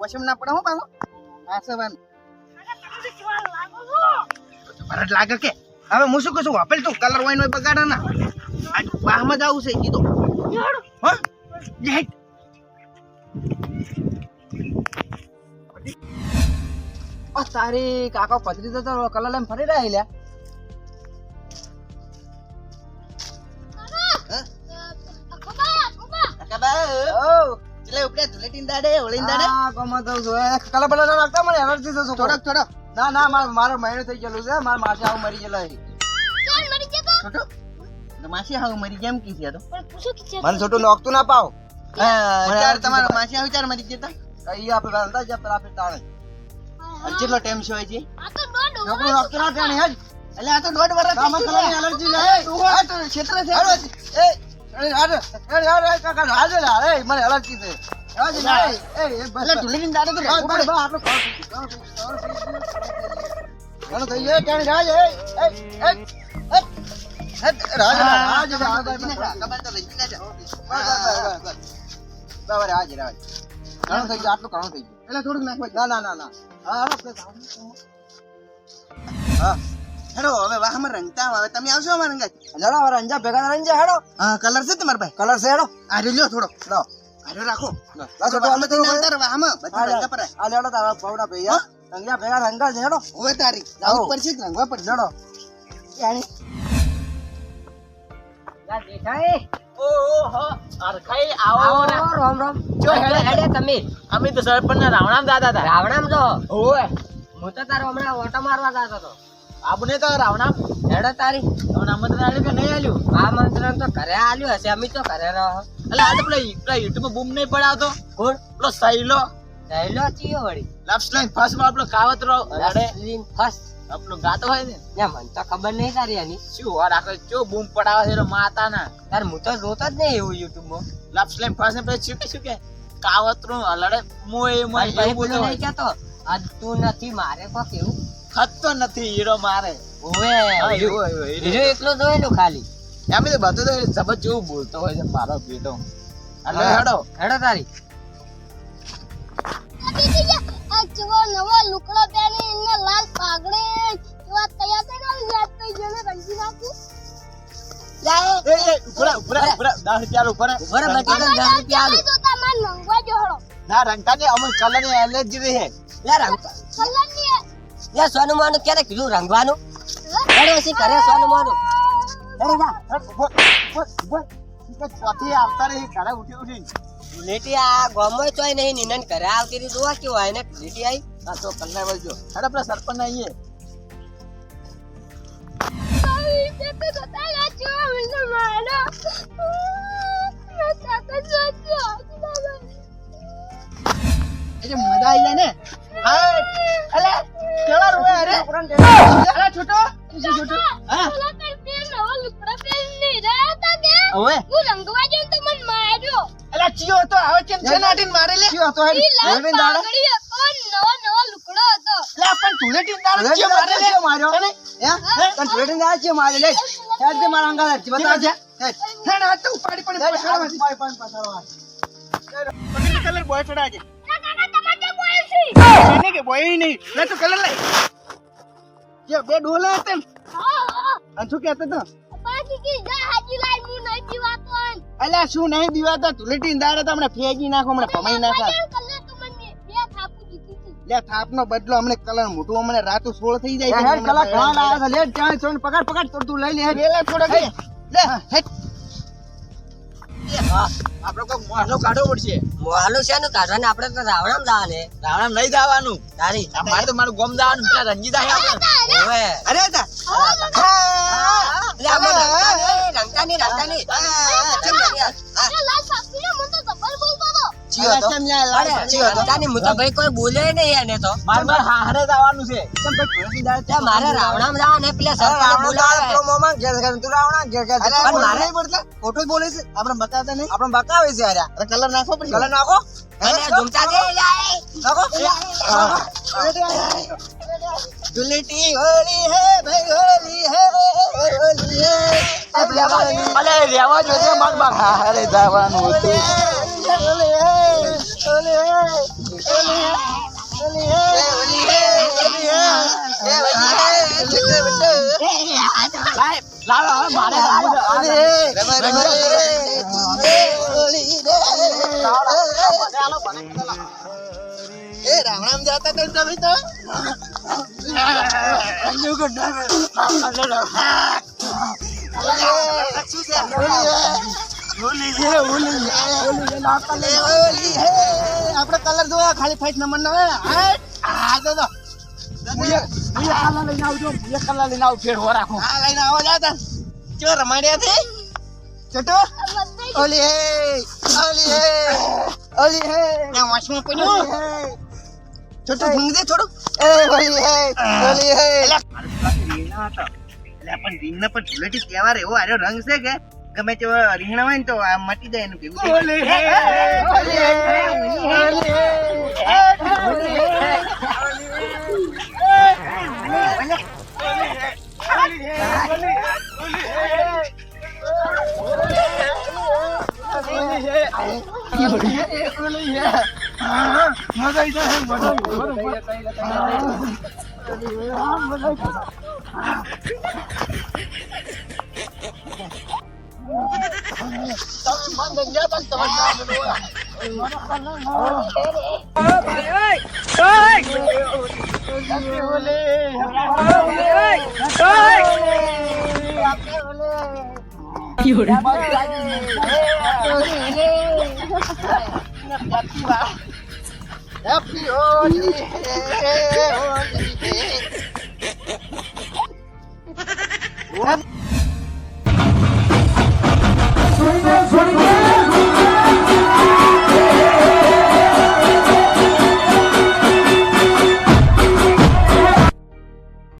વશમ ના પડે હું પાછો. આસવાનું ભરત લાગે કે? હવે હું શું કશું વાપેલ તું કલર વાઈન હોય બગાડા ના વાહમાં જ આવું છે કીધું હા? તારી કાકા પથરી તો કલર લઈને ફરી રહ્યા એટલે ઉપડે ધૂળેટીન દાડે હોળીન દાડે આ ગમત તો જો એ ના નાખતા મને એલર્જી થશે થોડોક થોડોક. ના ના માર મારો મહિનો થઈ ગયેલું છે. મારા માસી આવું મરી ગયેલા છે. છોટો. તો માસી હાવ મરી જેમ કી છે તો? મને છોટું નોખતું ના પાવ ચાર તમારો માસી હાવ ચાર મરી જતા કઈ આપણે રાંધતા જ પેલા આપણે તાણે. કેટલો ટાઈમ છે હોય છે છોકરું નોખતું ના જાણે હેજ એટલે આ તો દોઢ વર્ષ કામ કલરની એલર્જી છે. આ તો ક્ષેત્ર છે. એ અરે અરે કાકા લે હારે મને એલર્જી છે. રાજ રાજ. રાજ. રાજ ઘણું થઈ ગયું આટલું ઘણું થઈ ગયું. એટલે થોડુંક નાખવા ના ના ના ના. હા હા હેડો હવે વાહમાં રંગતા. હવે તમે આવશો અમારા રંગા વાર અંજા ભેગા રંજા હેડો. હા કલર છે તમારા ભાઈ કલર છે હેડો. આ લ્યો થોડો લો. આર્યો રાખો. લા છોટો અમે તો આવતા રહો વાહમાં. બધા રંગા પરાય. આ લેડો તારા પવડા ભૈયા રંગા ભેગા રંગા હેડો. હવે તારી. આવું. પડશે કે રંગવા પડશે? હેડો. જાણે. આવો રામ રામ. જો હેડે હેડે તમે. અમે તો સરપંચ ના રાવણામ દાદા હતા. રાવણામ તો. ઓય. હું તો તારો હમણાં ઓટો મારવા જતો હતો. આપણે તો રાવણામ. હેડે તારી. મંત્ર આલ્યું કે નહીં આલ્યું? આમંત્રણ તો ઘરે આલ્યું હશે અમે તો ઘરે રહો. એટલે આ તો પેલા પેલા યુટ્યુબ બૂમ નહીં પડાવતો? કોણ? પેલો સૈલો સૈલો ચિયો વળી. લાસ્ટ લાઈન ફર્સ્ટમાં આપણો કાવત રહો હેડે ફર્સ્ટ આપણો ગાતો હોય ને? યા મને તો ખબર નહીં તારી આની. શું વાર આખો ચો બૂમ પડાવે છે માતા ના તાર હું તો જોતો જ નહીં એવું યુટ્યુબમાં. લાસ્ટ લાઈન ફર્સ્ટ ને પછી શું કે શું કે? કાવતનું લડે મોય મોય એવું બોલો નહીં કેતો આજ તું નથી મારે કો કેવું ખતો નથી હીરો મારે. ઓવે હીરો એકલો જોયેલું ખાલી. એમ તો બધું તો સબત જેવું બોલતો હોય છે મારો બેટો. એટલે હેડો. હેડો તારી. નવો લુકડો પહેરી એને લાલ પાઘડે એવા તૈયાર થઈને યાદ થઈ ગયો ને રંગી નાખું એ એ ઉપરા ઉપરા ઉપરા 10 રૂપિયા ઉપર ઉપર બટી તો 10 રૂપિયા આલુ તો તમારે મંગવા જો હળો ના રંગતા ને અમુક કલરની એલર્જી રહે રંગ. કલરની યાર સોનું મોનું ક્યારે કીધું રંગવાનું? કરે સોનું મોનું? આવતા રહી ઘરે ઉઠી ઉઠી. લેટી આ ગોમોય ચોય નહીં નિનન ઘરે આવતી રહી. જોવા કેવું હોય ને? લેટી આવી આ તો કલ્લા વળજો અરે પેલા સરપંચ આવીએ. તે હવે? હું રંગવા જઈને તો મને માર્યો. અલે ચિયો હતો હવે કેમ છે નાટીન મારે લે ચિયો હતો ઈ દાડા. નવો નવો લુકડો હતો. લે પણ ધૂળેટી દાડે ચિયો મારે લે માર્યો. હે? તને ટ્રેડિંગ દાડા છે મારે લે હેડ દે મારા અંગાર હેડ બતા છે? હેડ. હાથ તો ઉપાડી પડી હેડ પછાડવાથી પાય પાય પકડી કલર બોય ચડા છે ના કાકા તમારે તો બોલ છે. એને કે બોય નહીં. લે તું કલર લઈ. જે બે ડોલા હતા ને. હા હા. શું કહેતો તો બાકી કી જા હાજી લાઈ અલ્યા શું નહીં દીવાતા ધૂળેટી દાડે તો હમણાં ફેંકી નાખો હમણાં ભમાઈ નાખા. લે થાપનો બદલો અમને કલર મોટું અમને રાતું સોળ થઈ જાય છે હેડ કલા ઘણા લાયા છે લે ત્યાં ચોન પકડ પકડ તો તું લઈ લે હેડ. લે થોડો લે લે હેટ આપણે કોઈ મોહલો કાઢવો પડશે. મોહાલો છે ને કાઢવાને આપણે તો રાવણામ જવાને રાવણા નહીં જવાનું તારી મારે તો મારું ગોમ જવાનું પેલા રંજીતા આપણે રંગતા નહીં. રંગતા નહીં, ખોટું બોલે છે. આપણે બતાવતા નહીં. આપણે બતાવે છે યાર. અરે કલર નાખો નાખો. હોળી હે ભાઈ હોળી હે હોળી હે. અલે રેવા જોઈએ માર હારે જવાનું હતું હોળી હે હોળી હે રામ રામ જાતા કઈ તમે તો આપડે કલર જોયા ખાલી ફાઈટ નંબર ના હા? તો તો કલર લઈને આવજો કલર લઈને આવ ફેર હો રાખો. હા લઈને આવો જાતા ચો રમાડ્યા છે? ચટો? ઓલી હે ઓલી હે ઓલી હે. ના વાંચમાં પડ્યું ભૂંગ દે થોડું. એ ઓલી હે ઓલી હે. એટલે પણ રીંગણા તહેવાર એવો આર્યો રંગ છે કે? ગમે તેવો રીંગણા હોય ને તો આ મટી જાય એનું ભેગું થઈ જાય. હેપી હોલી હોલી